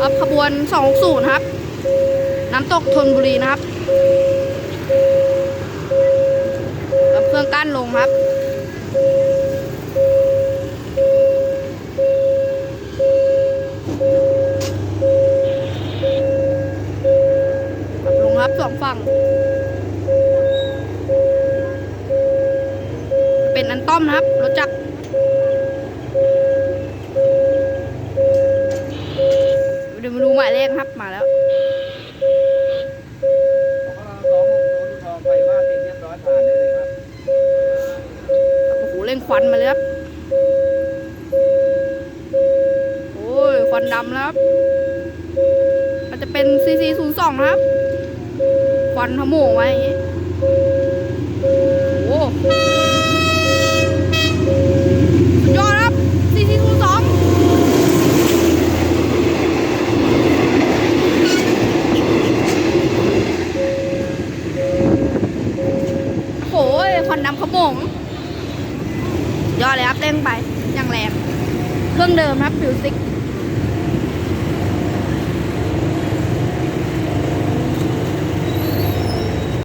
ครับขบวน 260 ครับ น้ำตกธนบุรีนะครับกับเครื่องกั้นลงครับขับลงครับสองฝั่ง เป็นอันต้อมนะครับรถจักร มาดูหมายเลขครับมาแล้วโอ้โหเร่งควันมาเลยครับโอ้ยควันดำแล้วครับมันจะเป็น CC 0 2นะครับ ควันขโมงไว้อย่างงี้โอ้โหสุดยอดครับ CC 0 2 โอ้ยควันดำขโมงยอดเลยครับเร่งไปอย่างแรงเครื่องเดิมครับฟิวซิก